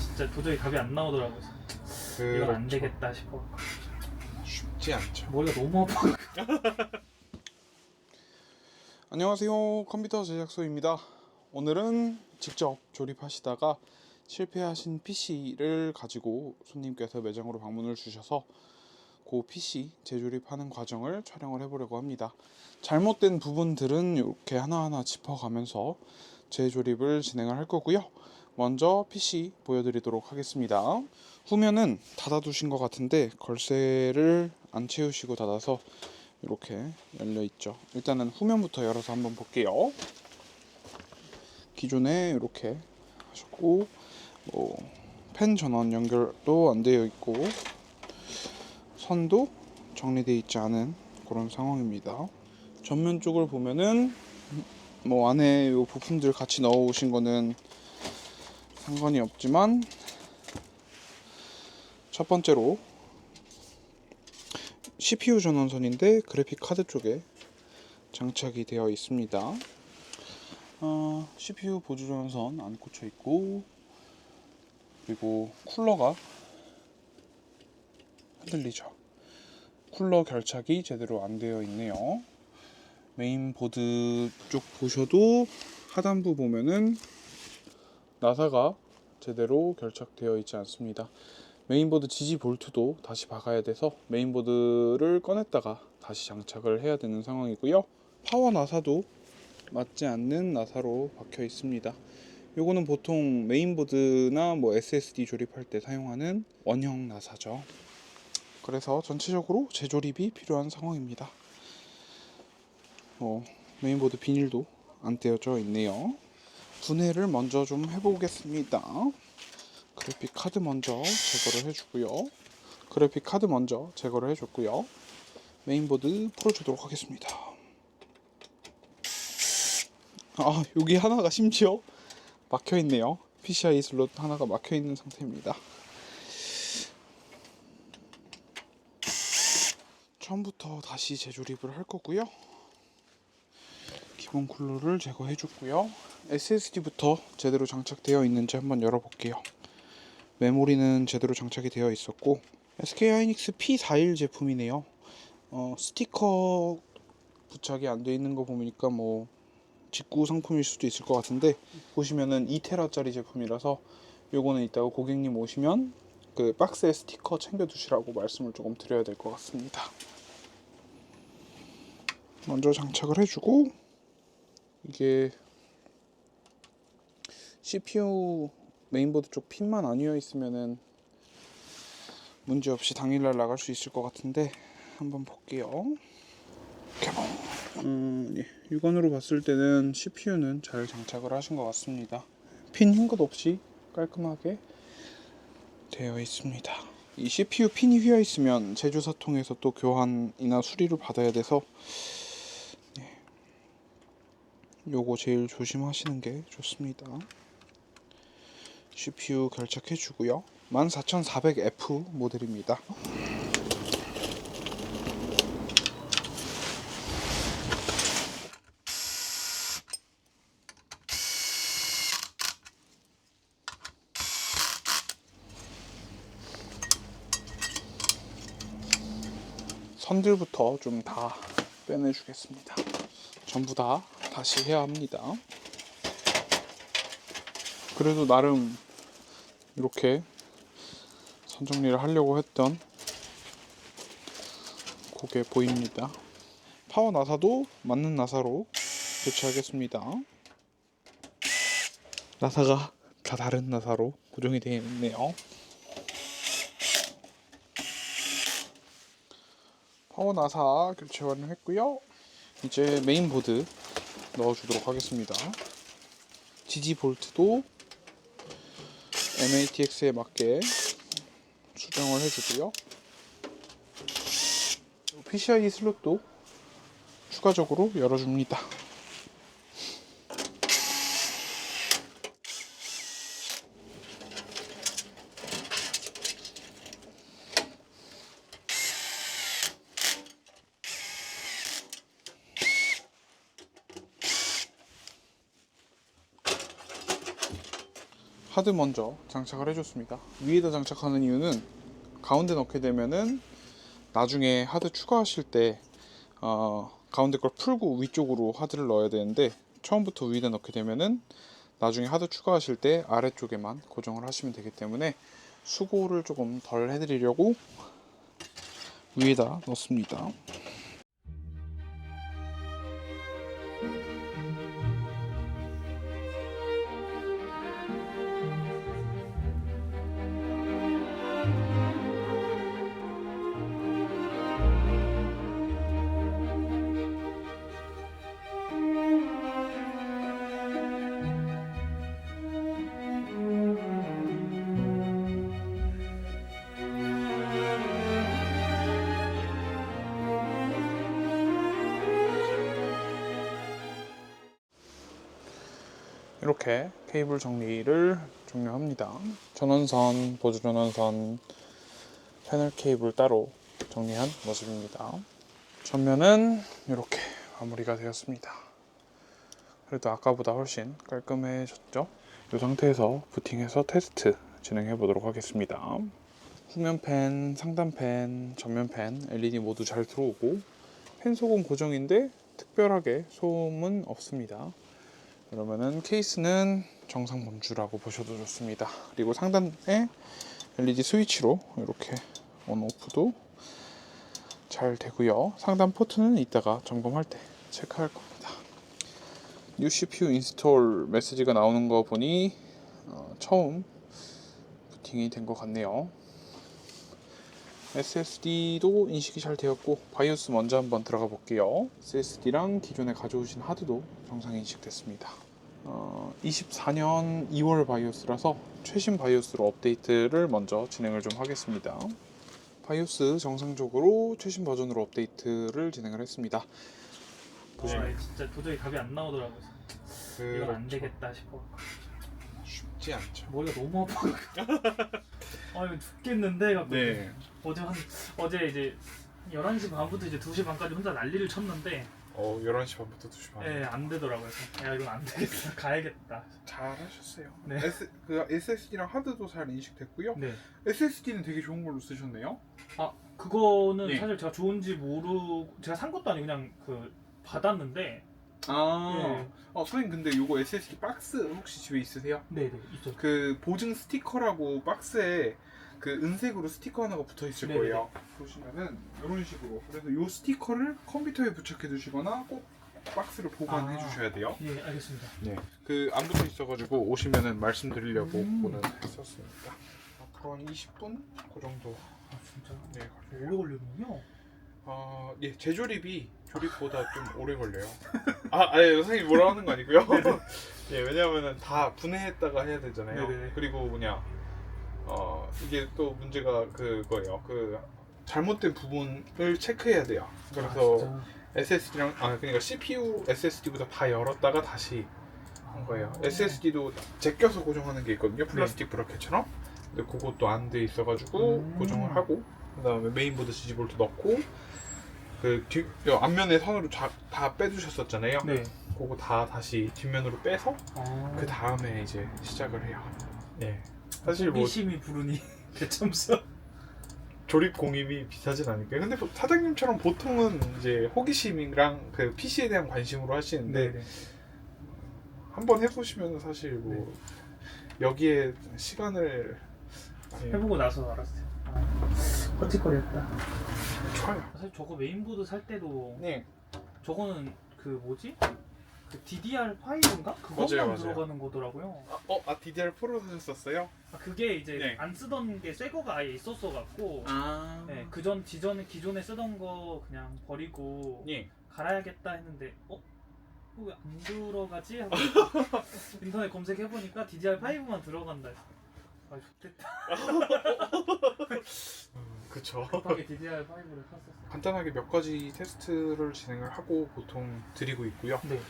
진짜 도저히 답이 안 나오더라고요. 이건 안 되겠다 싶어. 쉽지 않죠. 머리가 너무 아파. 안녕하세요. 컴퓨터 제작소입니다. 오늘은 직접 조립하시다가 실패하신 PC를 가지고 손님께서 매장으로 방문을 주셔서 그 PC 재조립하는 과정을 촬영을 해보려고 합니다. 잘못된 부분들은 이렇게 하나하나 짚어가면서 재조립을 진행을 할 거고요. 먼저 PC 보여드리도록 하겠습니다. 후면은 닫아두신 것 같은데 걸쇠를 안 채우시고 닫아서 이렇게 열려 있죠. 일단은 후면부터 열어서 한번 볼게요. 기존에 이렇게 하셨고 뭐펜 전원 연결도 안 되어 있고 선도 정리되어 있지 않은 그런 상황입니다. 전면 쪽을 보면은 뭐 안에 요 부품들 같이 넣어 오신 거는 상관이 없지만 첫 번째로 CPU 전원선인데 그래픽 카드 쪽에 장착이 되어 있습니다. 어, CPU 보조 전원선 안 꽂혀 있고 그리고 쿨러가 흔들리죠. 쿨러 결착이 제대로 안 되어 있네요. 메인보드 쪽 보셔도 하단부 보면은 나사가 제대로 결착되어 있지 않습니다. 메인보드 지지 볼트도 다시 박아야 돼서 메인보드를 꺼냈다가 다시 장착을 해야 되는 상황이고요. 파워 나사도 맞지 않는 나사로 박혀 있습니다. 요거는 보통 메인보드나 뭐 SSD 조립할 때 사용하는 원형 나사죠. 그래서 전체적으로 재조립이 필요한 상황입니다. 어, 메인보드 비닐도 안 떼어져 있네요. 분해를 먼저 좀 해보겠습니다. 그래픽 카드 먼저 제거를 해주고요. 그래픽 카드 먼저 제거를 해줬고요. 메인보드 풀어주도록 하겠습니다. 아 여기 하나가 심지어 막혀 있네요. PCI 슬롯 하나가 막혀 있는 상태입니다. 처음부터 다시 재조립을 할 거고요. 기본 쿨러를 제거해 줬고요. SSD부터 제대로 장착되어 있는지 한번 열어볼게요. 메모리는 제대로 장착이 되어 있었고 SK 하이닉스 P41 제품이네요. 어, 스티커 부착이 안 되어 있는 거 보니까 뭐 직구 상품일 수도 있을 것 같은데 보시면은 2테라짜리 제품이라서 요거는 이따가 고객님 오시면 그 박스에 스티커 챙겨 두시라고 말씀을 조금 드려야 될 것 같습니다. 먼저 장착을 해주고 이게 CPU 메인보드 쪽 핀만 아니어 있으면은 문제 없이 당일날 나갈 수 있을 것 같은데 한번 볼게요. 음, 예. 육안으로 봤을 때는 CPU는 잘 장착을 하신 것 같습니다. 핀 흰 것 없이 깔끔하게 되어 있습니다. 이 CPU 핀이 휘어 있으면 제조사 통해서 또 교환이나 수리를 받아야 돼서 예. 요거 제일 조심하시는 게 좋습니다. CPU 결착해 주고요. 14400F 모델입니다. 선들부터 좀 다 빼내주겠습니다. 전부 다 다시 해야 합니다. 그래도 나름 이렇게 선 정리를 하려고 했던 그게 보입니다. 파워 나사도 맞는 나사로 교체하겠습니다. 나사가 다 다른 나사로 고정이 되어 있네요. 파워 나사 교체 완료했고요. 이제 메인보드 넣어주도록 하겠습니다. 지지 볼트도 MATX에 맞게 수정을 해주고요. PCI 슬롯도 추가적으로 열어줍니다. 하드 먼저 장착을 해줬습니다. 위에다 장착하는 이유는 가운데 넣게 되면은 나중에 하드 추가하실 때 어, 가운데 걸 풀고 위쪽으로 하드를 넣어야 되는데 처음부터 위에다 넣게 되면은 나중에 하드 추가하실 때 아래쪽에만 고정을 하시면 되기 때문에 수고를 조금 덜 해드리려고 위에다 넣습니다. 이렇게 케이블 정리를 종료합니다. 전원선, 보조 전원선, 패널 케이블 따로 정리한 모습입니다. 전면은 이렇게 마무리가 되었습니다. 그래도 아까보다 훨씬 깔끔해졌죠? 이 상태에서 부팅해서 테스트 진행해 보도록 하겠습니다. 후면 팬, 상단 팬, 전면 팬 LED 모두 잘 들어오고 팬 소음 고정인데 특별하게 소음은 없습니다. 그러면은 케이스는 정상 범주라고 보셔도 좋습니다. 그리고 상단에 LED 스위치로 이렇게 온 오프도 잘 되고요. 상단 포트는 이따가 점검할 때 체크할 겁니다. New CPU 인스톨 메시지가 나오는 거 보니 어, 처음 부팅이 된 것 같네요. SSD도 인식이 잘 되었고 바이오스 먼저 한번 들어가 볼게요. SSD랑 기존에 가져오신 하드도 정상 인식됐습니다. 어, 24년 2월 바이오스라서 최신 바이오스로 업데이트를 먼저 진행을 좀 하겠습니다. 바이오스 정상적으로 최신 버전으로 업데이트를 진행을 했습니다. 보시면 와, 진짜 도저히 답이 안 나오더라고요. 이건 안 되겠다 싶어. 쉽지 않죠. 머리가 너무 아파. 아 이거 죽겠는데. 네. 어제 한 어제 이제 11시 반부터 이제 2시 반까지 혼자 난리를 쳤는데 어 11시 반부터 2시 반. 예, 안 되더라고요. 그래서 야 이건 안 되겠다. 가야겠다. 잘하셨어요. 네. S, 그 SSD랑 하드도 잘 인식됐고요. 네. SSD는 되게 좋은 걸로 쓰셨네요. 아 그거는 네. 사실 제가 좋은지 모르고 제가 산 것도 아니고 그냥 그 받았는데 아, 네. 어 선생님 근데 요거 SSD 박스 혹시 집에 있으세요? 네네 있죠. 그 보증 스티커라고 박스에 그 은색으로 스티커 하나가 붙어 있을 네네네. 거예요. 보시면은 이런 식으로 그래서 요 스티커를 컴퓨터에 부착해 두시거나 꼭 박스를 보관해 아. 주셔야 돼요. 예 알겠습니다. 네. 그 안 붙어 있어가지고 오시면은 말씀드리려고 음. 오늘 했었습니다. 앞으로 한 20분 그 정도. 아 진짜 네. 오래 걸리는군요. 아, 예, 재조립이 조립보다 좀 오래 걸려요. 아, 아니, 선생님 뭐라 하는 거 아니고요. 예, 왜냐면은 다 분해했다가 해야 되잖아요. 네네. 그리고 뭐냐, 어, 이게 또 문제가 그거예요. 그 잘못된 부분을 체크해야 돼요. 그래서 아, SSD랑 아, 그러니까 CPU, SSD보다 다 열었다가 다시 한 거예요. SSD도 제껴서 고정하는 게 있거든요. 플라스틱 브라켓처럼. 근데 그것도 안 돼 있어가지고 음. 고정을 하고 그다음에 메인보드 지지볼트 넣고 그 뒤, 요 앞면에 선으로 자, 다 빼주셨었잖아요. 네. 그거 다 다시 뒷면으로 빼서 아, 그 다음에 이제 시작을 해요. 네. 사실 뭐 호기심이 부르니 대참사. 조립 공임이 비싸진 않을까요? 근데 뭐 사장님처럼 보통은 이제 호기심이랑 그 PC에 대한 관심으로 하시는데 네네. 한번 해보시면 사실 뭐 여기에 시간을 예, 해보고 나서 알았어요. 아, 헛짓거리였다. 좋아요. 사실 저거 메인보드 살 때도 네. 저거는 그 뭐지? 그 DDR5인가? 그것만 맞아요, 맞아요. 들어가는 거더라고요. 어, 아 DDR 프로 사셨었어요? 아, 그게 이제 네. 안 쓰던 게 새 거가 아예 있었어 갖고 아. 네, 그전 기존에 기존에 쓰던 거 그냥 버리고 예. 갈아야겠다 했는데 어? 왜 안 들어가지? 하고 인터넷 검색해 보니까 DDR5만 들어간다. 했어. 아, 좋겠다. 음, 그쵸. 급하게 DDR5를 샀었어. 간단하게 몇 가지 테스트를 진행을 하고 보통 드리고 있고요. 네.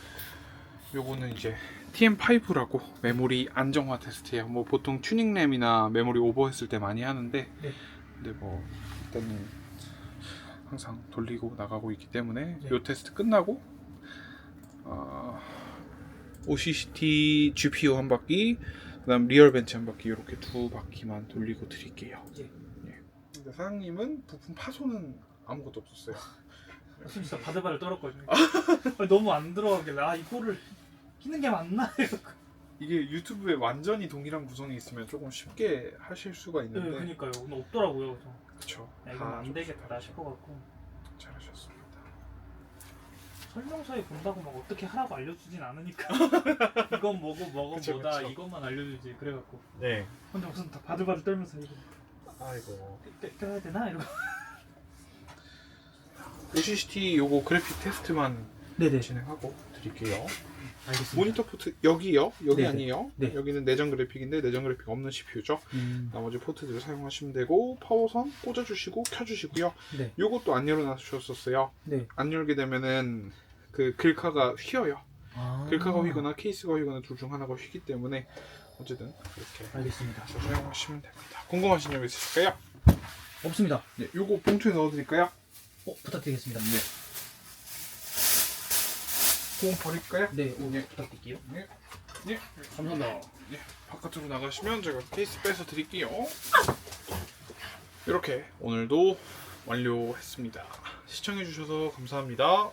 요거는 이제 TM5라고 메모리 안정화 테스트예요. 뭐 보통 튜닝 램이나 메모리 오버했을 때 많이 하는데, 네. 근데 뭐 일단은 항상 돌리고 나가고 있기 때문에 네. 요 테스트 끝나고 어, OCCT GPU 한 바퀴, 그다음 리얼 벤치 한 바퀴 이렇게 두 바퀴만 돌리고 드릴게요. 근데 사장님은 부품 파손은 아무것도 없었어요. 진짜 바들바들 떨었거든요. 아니, 너무 안 들어가길래 아 이거를 끼는 게 맞나? 이게 유튜브에 완전히 동일한 구성이 있으면 조금 쉽게 하실 수가 네, 있는데 그니까요. 오늘 없더라고요. 그래서 그쵸. 야, 이건 다안좀 되겠다 싶어갖고 잘하셨습니다. 설명서에 본다고 막 어떻게 하라고 알려주진 않으니까 이건 뭐고 그쵸, 뭐다 그쵸. 이것만 알려주지 그래갖고 네. 근데 무슨 다 바들바들 떨면서 이거 아이고. 떼- 떼야 되나 이러고 OCCT 요거 그래픽 테스트만 네네 진행하고 드릴게요. 알겠습니다. 모니터 포트 여기요? 여기 네네. 아니에요? 네. 여기는 내장 그래픽인데 내장 그래픽 없는 CPU죠. 음, 나머지 포트들을 사용하시면 되고 파워선 꽂아주시고 켜주시고요. 네. 요것도 안 열어놔주셨었어요. 네. 안 열게 되면은 그 글카가 휘어요. 아, 글카가 휘거나 케이스가 휘거나 둘 중 하나가 휘기 때문에 어쨌든 이렇게 알겠습니다. 사용하시면 됩니다. 궁금하신 점 있으실까요? 없습니다. 네, 요거 봉투에 넣어드릴까요? 어, 부탁드리겠습니다. 네. 공 버릴까요? 네, 오늘 부탁드릴게요. 네. 네. 감사합니다. 네, 바깥으로 나가시면 제가 케이스 빼서 드릴게요. 이렇게 오늘도 완료했습니다. 시청해주셔서 감사합니다.